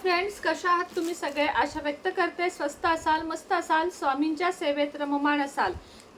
Friends कशा आहात तुम्ही सगळे? आशा व्यक्त करते. स्वस्त असाल मस्त असाल स्वामींच्या सेवेत रममाण असाल.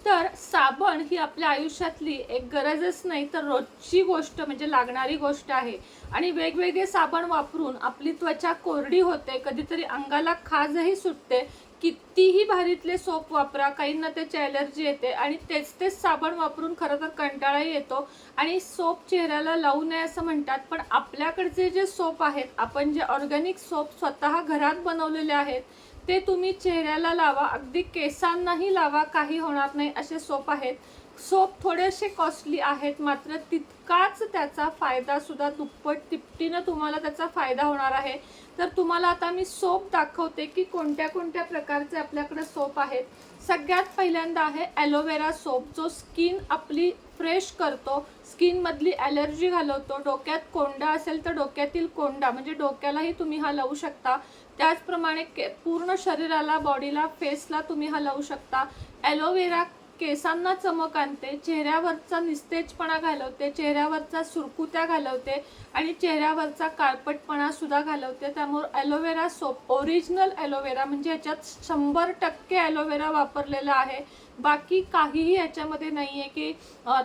तर साबण ही आपल्या आयुष्यातली एक गरजच नाही तर रोजची गोष्ट म्हणजे लागणारी गोष्ट आहे. आणि वेगवेगळे साबण वापरून आपली त्वचा कोरडी होते कधीतरी अंगाला खाजही सुटते कितीही भारीतले सोप वापरा काहींना त्याची ॲलर्जी येते आणि तेच तेच साबण वापरून खरं तर कंटाळाही येतो. आणि सोप चेहऱ्याला लावू नये असं म्हणतात पण आपल्याकडचे जे सोप आहेत आपण जे ऑर्गॅनिक सोप स्वतः घरात बनवलेले आहेत ते तुम्ही चेहऱ्याला लावा. अगदी केसांनाही लावा काही होणार नाही असे सोप आहेत. सोप थोडेसे कॉस्टली आहेत मात्र तितकाच त्याचा फायदा सुद्धा दुप्पट तिपटीनं तुम्हाला त्याचा फायदा होणार आहे. तर तुम्हाला आता मी सोप दाखवते की कोणत्या कोणत्या प्रकारचे आपल्याकडे सोप आहेत. सगळ्यात पहिल्यांदा आहे ॲलोवेरा सोप जो स्किन आपली फ्रेश करतो. स्किनमधली ॲलर्जी घालवतो. डोक्यात कोंडा असेल तर डोक्यातील कोंडा म्हणजे डोक्यालाही तुम्ही हा लावू शकता. त्याचप्रमाणे के पूर्ण शरीराला बॉडीला फेसला तुम्ही हा लावू शकता. ॲलोवेरा केसांना चमक आणते चेहऱ्यावरचा निस्तेजपणा घालवते चेहऱ्यावरचा सुरकुत्या घालवते आणि चेहऱ्यावरचा काळपटपणा सुद्धा घालवते. त्यामुळे ॲलोवेरा सोप ओरिजिनल ॲलोवेरा म्हणजे याच्यात शंभर टक्के ॲलोवेरा वापरलेला आहे. बाकी काहीही याच्यामध्ये नाही आहे की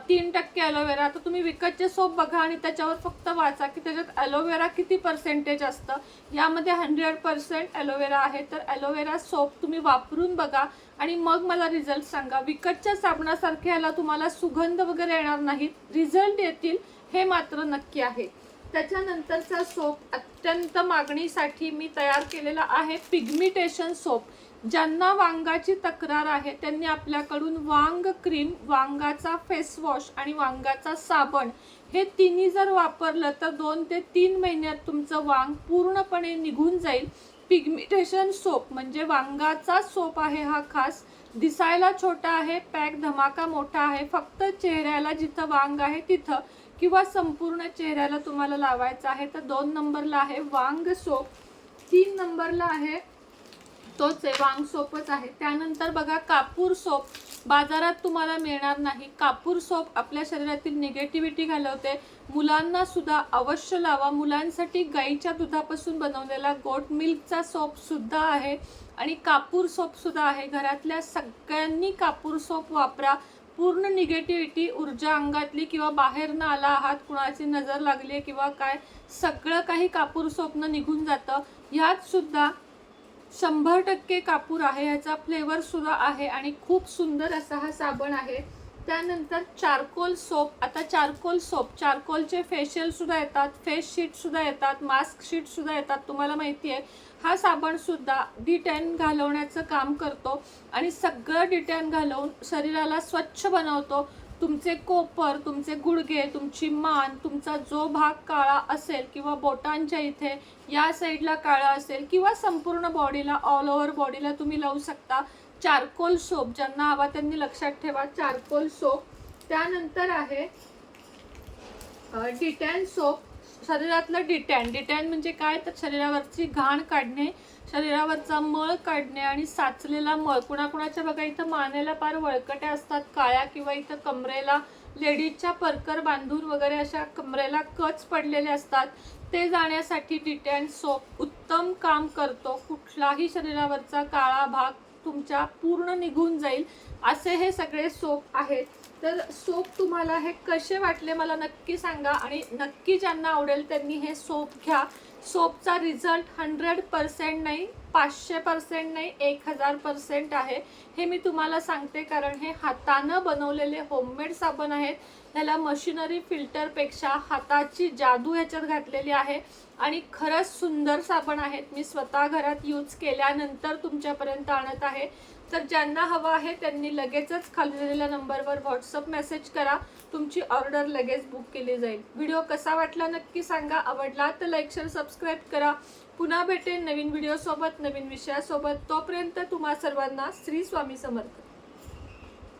तीन टक्के ॲलोवेरा आता तुम्ही विकतचे सोप बघा आणि त्याच्यावर फक्त वाचा की त्याच्यात ॲलोवेरा किती पर्सेंटेज असतं? यामध्ये हंड्रेड पर्सेंट ॲलोवेरा आहे. तर ॲलोवेरा सोप तुम्ही वापरून बघा आणि मग मला रिझल्ट सांगा. विकतच्या साबणासारखे ह्याला तुम्हाला सुगंध वगैरे येणार नाहीत रिझल्ट येतील हे मात्र नक्की आहे. त्याच्यानंतरचा सोप अत्यंत मागणीसाठी मी तयार केलेला आहे. Pigmentation soap. ज्यांना वांगाची तक्रार आहे त्यांनी आपल्याकडून वांग क्रीम वांगाचा फेस वॉश आणि वांगाचा साबण हे तिन्ही जर वापरलं तर दोन ते तीन महिन्यात तुमचं वांग पूर्णपणे निघून जाईल. पिग्मिटेशन सोप म्हणजे वांगाचा सोप आहे हा खास. दिसायला छोटा आहे पॅक धमाका मोठा आहे. फक्त चेहऱ्याला जिथं वांग आहे तिथं किंवा संपूर्ण चेहऱ्याला तुम्हाला लावायचं आहे तर दोन नंबरला आहे वांग सोप तीन नंबरला आहे तोच आहे वांग सोपच आहे. त्यानंतर बघा कापूर सोप बाजारात तुम्हाला मिळणार नाही. कापूर सोप आपल्या शरीरातील निगेटिव्हिटी घालवते. मुलांना सुद्धा अवश्य लावा. मुलांसाठी गाईच्या दुधापासून बनवलेला गोट मिल्कचा सोप सुद्धा आहे. आणि कापूर सोप सुद्धा आहे. घरातल्या सगळ्यांनी कापूर सोप वापरा. पूर्ण निगेटिव्हिटी ऊर्जा अंगातली किंवा बाहेरनं आला आहात कुणाची नजर लागली किंवा काय सगळं काही कापूर सोपनं निघून जातं. ह्यात सुद्धा शंभर टक्के कापूर आहे ह्याचा फ्लेवर सुद्धा आहे आणि खूप सुंदर असा हा साबण आहे. त्यानंतर चारकोल सोप आता चारकोल सोप चारकोलचे फेशियल सुद्धा येतात फेस शीट सुद्धा येतात मास्क शीट सुद्धा येतात. तुम्हाला माहिती आहे हा साबण सुद्धा डिटॅन घालवण्याचं काम करतो आणि सगळं डिटॅन घालवून शरीराला स्वच्छ बनवतो. तुमचे कोपर तुमचे गुडघे तुमची मान तुमचा जो भाग काळा असेल किंवा बोटांच्या इथे या साईडला काळा असेल किंवा संपूर्ण बॉडीला ऑल ओव्हर बॉडीला तुम्ही लावू शकता. चारकोल सोप ज्यांना हवा त्यांनी लक्षात ठेवा चारकोल सोप. त्यानंतर आहे डिटॅन सोप. शरीरातलं डिटॅन. डिटॅन म्हणजे काय? तर शरीरावरची घाण काढणे शरीरावरचा मळ काढणे आणि साचलेला मळ. कुणाकुणाच्या बघा इथं मानेला पार वळकट्या असतात. काळ्या किंवा इथं कमरेला लेडीजच्या परकर बांधून वगैरे अशा कमरेला कच पडलेले असतात. ते जाण्यासाठी डिटॅन सोप उत्तम काम करतो. कुठलाही शरीरावरचा काळा भाग तुमच्या पूर्ण निघून जाईल. असे हे सगळे सोप आहेत. तर सोप तुम्हाला हे कसे वाटले मला नक्की सांगा आणि नक्की ज्यांना आवडेल त्यांनी हे सोप घ्या. सोपचा रिझल्ट हंड्रेड पर्सेंट नाही पाचशे पर्सेंट नाही एक हजार पर्सेंट आहे. हे मी तुम्हाला सांगते कारण हे हातानं बनवलेले होममेड साबण आहेत. ह्याला मशिनरी फिल्टरपेक्षा हाताची जादू ह्याच्यात घातलेली आहे. आणि खरंच सुंदर साबण आहेत. मी स्वतः घरात यूज केल्यानंतर तुमच्यापर्यंत आणत आहे. तर ज्यांना हवं आहे त्यांनी लगेचच खाली दिलेल्या नंबरवर व्हॉट्सअप मेसेज करा. तुमची ऑर्डर लगेच बुक केली जाईल. व्हिडिओ कसा वाटला नक्की सांगा. आवडला तर लाईक शेअर सबस्क्राईब करा. पुन्हा भेटेन नवीन व्हिडिओसोबत नवीन विषयासोबत. तोपर्यंत तुम्हा सर्वांना श्री स्वामी समर्थ.